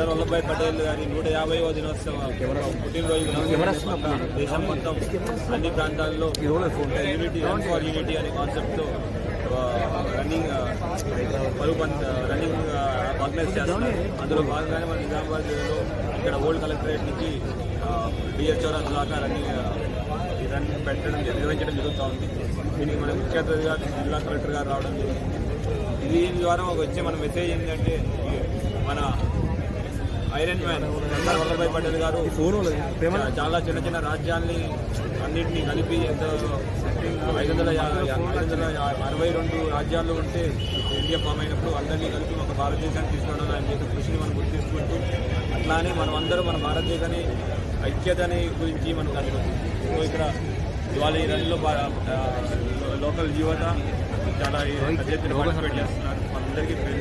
సర్దార్ వల్లభాయ్ పటేల్ గారి నూట యాభైవ దినోత్సవ. పుట్టినరోజు దేశం మొత్తం అన్ని ప్రాంతాల్లో యూనిటీ రన్ ఫర్ యూనిటీ అనే కాన్సెప్ట్తో రన్నింగ్ పలు పంత రన్నింగ్ ఆర్గనైజ్ చేస్తున్నారు. అందులో భాగంగానే మన నిజామాబాద్ జిల్లాలో ఇక్కడ ఓల్డ్ కలెక్టరేట్ నుంచి డిఎస్ చౌరాస్ దాకా రన్నింగ్ రన్ పెట్టడం నిర్వహించడం జరుగుతూ ఉంది. దీనికి మన ముఖ్య అతిథిగా జిల్లా కలెక్టర్ గారు రావడం జరిగింది. దీని ద్వారా ఒక వచ్చే మన మెసేజ్ ఏంటంటే మన ఐరన్ మ్యాన్ సర్దార్ వల్లభాయ్ పటేల్ గారు. చాలా చిన్న చిన్న రాజ్యాల్ని అన్నింటినీ కలిపి ఎంత ఐదు వందల ఐదు వందల అరవై రెండు రాజ్యాల్లో ఉంటే ఇండియా ఫామ్ అయినప్పుడు అందరినీ కలిపి ఒక భారతదేశాన్ని తీసుకోవడం ఆయన చేసిన కృషిని మనం గుర్తించుకుంటూ అట్లానే మనం అందరూ మన భారతదేశాన్ని ఐక్యతని గురించి మనకు అనుకుంటుంది సో ఇక్కడ ఇవాళ ఈ రన్లో లోకల్ యువత చాలా పార్టిసిపేట్ చేస్తున్నారు. మనందరికీ పేరు